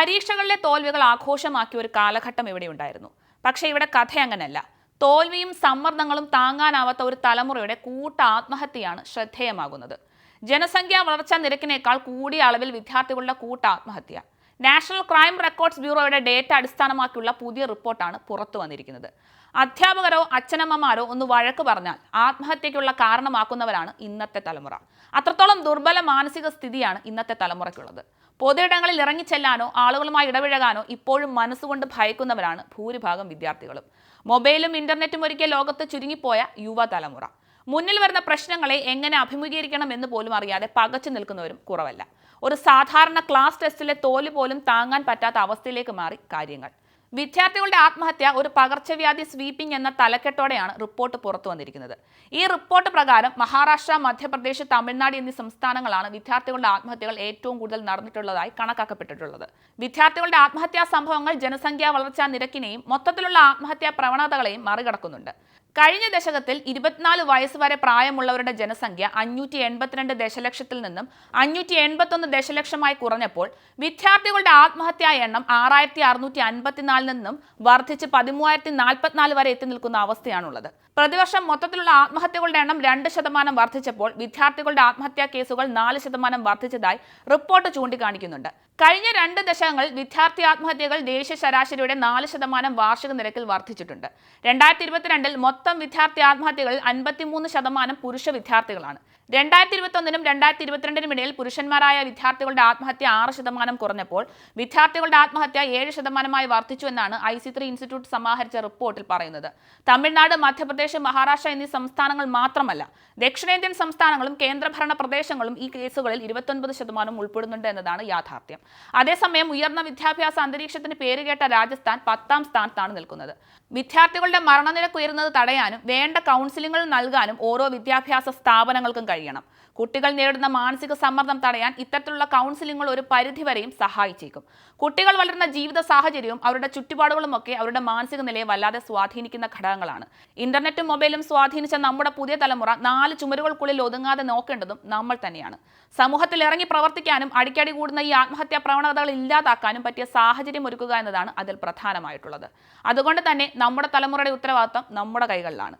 പരീക്ഷകളിലെ തോൽവികൾ ആഘോഷമാക്കിയ ഒരു കാലഘട്ടം ഇവിടെ ഉണ്ടായിരുന്നു. പക്ഷേ ഇവിടെ കഥ അങ്ങനല്ല. തോൽവിയും സമ്മർദ്ദങ്ങളും താങ്ങാനാവാത്ത ഒരു തലമുറയുടെ കൂട്ട ആത്മഹത്യയാണ് ശ്രദ്ധേയമാകുന്നത്. ജനസംഖ്യാ വളർച്ചാ നിരക്കിനേക്കാൾ കൂടിയ അളവിൽ വിദ്യാർത്ഥികളുടെ കൂട്ട ആത്മഹത്യ. നാഷണൽ ക്രൈം റെക്കോർഡ്സ് ബ്യൂറോയുടെ ഡേറ്റ അടിസ്ഥാനമാക്കിയുള്ള പുതിയ റിപ്പോർട്ടാണ് പുറത്തു വന്നിരിക്കുന്നത്. അധ്യാപകരോ അച്ഛനമ്മമാരോ ഒന്ന് വഴക്ക് പറഞ്ഞാൽ ആത്മഹത്യയ്ക്കുള്ള കാരണമാക്കുന്നവരാണ് ഇന്നത്തെ തലമുറ. അത്രത്തോളം ദുർബല മാനസിക സ്ഥിതിയാണ് ഇന്നത്തെ തലമുറയ്ക്കുള്ളത്. പൊതുയിടങ്ങളിൽ ഇറങ്ങിച്ചെല്ലാനോ ആളുകളുമായി ഇടപഴകാനോ ഇപ്പോഴും മനസ്സുകൊണ്ട് ഭയക്കുന്നവരാണ് ഭൂരിഭാഗം വിദ്യാർത്ഥികളും. മൊബൈലും ഇന്റർനെറ്റും ഒരുക്കിയ ലോകത്ത് ചുരുങ്ങിപ്പോയ യുവതലമുറ. മുന്നിൽ വരുന്ന പ്രശ്നങ്ങളെ എങ്ങനെ അഭിമുഖീകരിക്കണം എന്ന് പോലും അറിയാതെ പകച്ചു നിൽക്കുന്നവരും കുറവല്ല. ഒരു സാധാരണ ക്ലാസ് ടെസ്റ്റിലെ തോൽ പോലും താങ്ങാൻ പറ്റാത്ത അവസ്ഥയിലേക്ക് മാറി കാര്യങ്ങൾ. വിദ്യാർത്ഥികളുടെ ആത്മഹത്യ ഒരു പകർച്ചവ്യാധി സ്വീപ്പിംഗ് എന്ന തലക്കെട്ടോടെയാണ് റിപ്പോർട്ട് പുറത്തു വന്നിരിക്കുന്നത്. ഈ റിപ്പോർട്ട് പ്രകാരം മഹാരാഷ്ട്ര മധ്യപ്രദേശ് തമിഴ്നാട് എന്നീ സംസ്ഥാനങ്ങളാണ് വിദ്യാർത്ഥികളുടെ ആത്മഹത്യകൾ ഏറ്റവും കൂടുതൽ നടന്നിട്ടുള്ളതായി കണക്കാക്കപ്പെട്ടിട്ടുള്ളത്. വിദ്യാർത്ഥികളുടെ ആത്മഹത്യാ സംഭവങ്ങൾ ജനസംഖ്യാ വളർച്ചാ നിരക്കിനെയും മൊത്തത്തിലുള്ള ആത്മഹത്യാ പ്രവണതകളെയും മറികടക്കുന്നുണ്ട്. കഴിഞ്ഞ ദശകത്തിൽ ഇരുപത്തിനാല് വയസ്സ് വരെ പ്രായമുള്ളവരുടെ ജനസംഖ്യ അഞ്ഞൂറ്റി എൺപത്തിരണ്ട് ദശലക്ഷത്തിൽ നിന്നും അഞ്ഞൂറ്റി എൺപത്തൊന്ന് ദശലക്ഷമായി കുറഞ്ഞപ്പോൾ വിദ്യാർത്ഥികളുടെ ആത്മഹത്യാ എണ്ണം ആറായിരത്തി അറുന്നൂറ്റി അൻപത്തിനാലിൽ നിന്നും വർദ്ധിച്ച് പതിമൂവായിരത്തി നാൽപ്പത്തിനാല് വരെ എത്തി നിൽക്കുന്ന അവസ്ഥയാണുള്ളത്. പ്രതിവർഷം മൊത്തത്തിലുള്ള ആത്മഹത്യകളുടെ എണ്ണം രണ്ട് ശതമാനം വർദ്ധിച്ചപ്പോൾ വിദ്യാർത്ഥികളുടെ ആത്മഹത്യാ കേസുകൾ നാല് ശതമാനം വർദ്ധിച്ചതായി റിപ്പോർട്ട് ചൂണ്ടിക്കാണിക്കുന്നുണ്ട്. കഴിഞ്ഞ രണ്ട് ദശകങ്ങളിൽ വിദ്യാർത്ഥി ആത്മഹത്യകൾ ദേശീയ ശരാശരിയുടെ നാല് ശതമാനം വാർഷിക നിരക്കിൽ വർദ്ധിച്ചിട്ടുണ്ട്. രണ്ടായിരത്തി ഇരുപത്തിരണ്ടിൽ മൊത്തം വിദ്യാർത്ഥി ആത്മഹത്യകളിൽ അൻപത്തിമൂന്ന് ശതമാനം പുരുഷ വിദ്യാർത്ഥികളാണ്. രണ്ടായിരത്തി ഇരുപത്തൊന്നിനും രണ്ടായിരത്തി ഇരുപത്തിരണ്ടിനും ഇടയിൽ പുരുഷന്മാരായ വിദ്യാർത്ഥികളുടെ ആത്മഹത്യ ആറ് ശതമാനം കുറഞ്ഞപ്പോൾ വിദ്യാർത്ഥികളുടെ ആത്മഹത്യ ഏഴ് ശതമാനമായി വർദ്ധിച്ചു എന്നാണ് ഐ സി ത്രീ ഇൻസ്റ്റിറ്റ്യൂട്ട് സമാഹരിച്ച റിപ്പോർട്ടിൽ പറയുന്നത്. തമിഴ്നാട് മധ്യപ്രദേശ് മഹാരാഷ്ട്ര എന്നീ സംസ്ഥാനങ്ങൾ മാത്രമല്ല ദക്ഷിണേന്ത്യൻ സംസ്ഥാനങ്ങളും കേന്ദ്രഭരണ പ്രദേശങ്ങളും ഈ കേസുകളിൽ ഇരുപത്തൊൻപത് ശതമാനം ഉൾപ്പെടുന്നുണ്ട് എന്നതാണ് യാഥാർത്ഥ്യം. അതേസമയം ഉയർന്ന വിദ്യാഭ്യാസ അന്തരീക്ഷത്തിന് പേരുകേട്ട രാജസ്ഥാൻ പത്താം സ്ഥാനത്താണ് നിൽക്കുന്നത്. വിദ്യാർത്ഥികളുടെ മരണനിരക്ക് ഉയരുന്നത് തടയാനും വേണ്ട കൗൺസിലിംഗുകൾ നൽകാനും ഓരോ വിദ്യാഭ്യാസ സ്ഥാപനങ്ങൾക്കും കഴിയണം. കുട്ടികൾ നേരിടുന്ന മാനസിക സമ്മർദ്ദം തടയാൻ ഇത്തരത്തിലുള്ള കൗൺസിലിംഗുകൾ ഒരു പരിധിവരെയും സഹായിച്ചേക്കും. കുട്ടികൾ വളരുന്ന ജീവിത സാഹചര്യവും അവരുടെ ചുറ്റുപാടുകളുമൊക്കെ അവരുടെ മാനസിക നിലയെ വല്ലാതെ സ്വാധീനിക്കുന്ന ഘടകങ്ങളാണ്. ഇന്റർനെറ്റും മൊബൈലും സ്വാധീനിച്ച നമ്മുടെ പുതിയ തലമുറ നാല് ചുമരുകൾക്കുള്ളിൽ ഒതുങ്ങാതെ നോക്കേണ്ടതും നമ്മൾ തന്നെയാണ്. സമൂഹത്തിൽ ഇറങ്ങി പ്രവർത്തിക്കാനും അടിക്കടി കൂടുന്ന ഈ ആത്മഹത്യാ പ്രവണതകൾ ഇല്ലാതാക്കാനും പറ്റിയ സാഹചര്യം ഒരുക്കുക എന്നതാണ് അതിൽ പ്രധാനമായിട്ടുള്ളത്. അതുകൊണ്ട് തന്നെ നമ്മുടെ തലമുറയുടെ ഉത്തരവാദിത്തം നമ്മുടെ കൈകളിലാണ്.